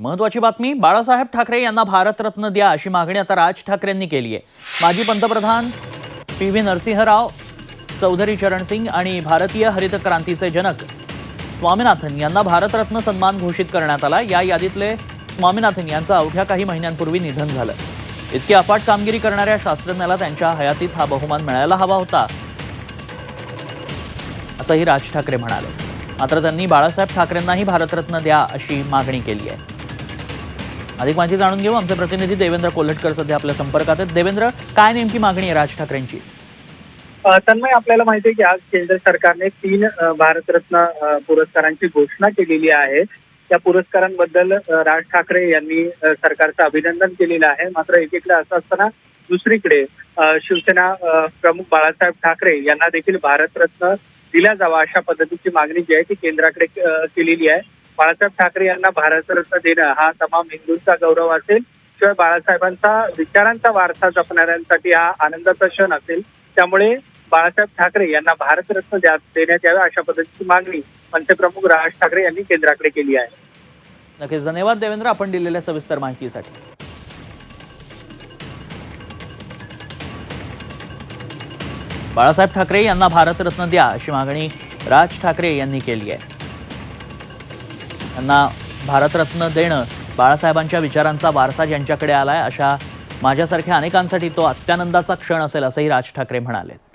महत्वाची बातमी बाळासाहेब ठाकरे यांना भारतरत्न द्या अशी मागणी आता राज ठाकरेंनी केली आहे. माजी पंतप्रधान पी व्ही नरसिंहराव चौधरी चरण सिंग आणि भारतीय हरित क्रांतीचे जनक स्वामीनाथन यांना भारतरत्न सन्मान घोषित करण्यात आला. या यादीतले स्वामीनाथन यांचं अवघ्या काही महिन्यांपूर्वी निधन झालं. इतकी अफाट कामगिरी करणाऱ्या शास्त्रज्ञाला त्यांच्या हयातीत हा बहुमान मिळायला हवा होता असंही राज ठाकरे म्हणाले. मात्र त्यांनी बाळासाहेब ठाकरेंनाही भारतरत्न द्या अशी मागणी केली आहे. अधिक माहिती जाणून घेऊ. आमचे प्रतिनिधी देवेंद्र कोल्हटकर सध्या आपल्या संपर्कात आहेत. देवेंद्र काय नेमकी मागणी आहे राज ठाकरेंची? तन्मय आपल्याला माहिती आहे की आज केंद्र सरकारने तीन भारतरत्न पुरस्कारांची घोषणा केलेली आहे. त्या पुरस्कारांबद्दल राज ठाकरे यांनी सरकारचं अभिनंदन केलेलं आहे. मात्र एकीकडे असं असताना दुसरीकडे शिवसेना प्रमुख बाळासाहेब ठाकरे यांना देखील भारतरत्न दिला जावा अशा पद्धतीची मागणी जी आहे ती केंद्राकडे केलेली आहे. बाळासाहेब ठाकरे यांना भारतरत्न देणं हा तमाम हिंदूंचा गौरव असेल शिवाय बाळासाहेबांचा विचारांचा वारसा जपणाऱ्यांसाठी हा आनंदाचा क्षण असेल. त्यामुळे बाळासाहेब ठाकरे यांना भारतरत्न द्या देण्यात यावे अशा पद्धतीची मागणी मनसे राज ठाकरे यांनी केंद्राकडे केली आहे. नक्कीच धन्यवाद देवेंद्र. आपण दिलेल्या सविस्तर माहितीसाठी. बाळासाहेब ठाकरे यांना भारतरत्न द्या अशी मागणी राज ठाकरे यांनी केली आहे. त्यांना भारतरत्न देणं बाळासाहेबांच्या विचारांचा वारसा ज्यांच्याकडे आलाय अशा माझ्यासारख्या अनेकांसाठी तो अत्यानंदाचा क्षण असेल असंही राज ठाकरे म्हणाले.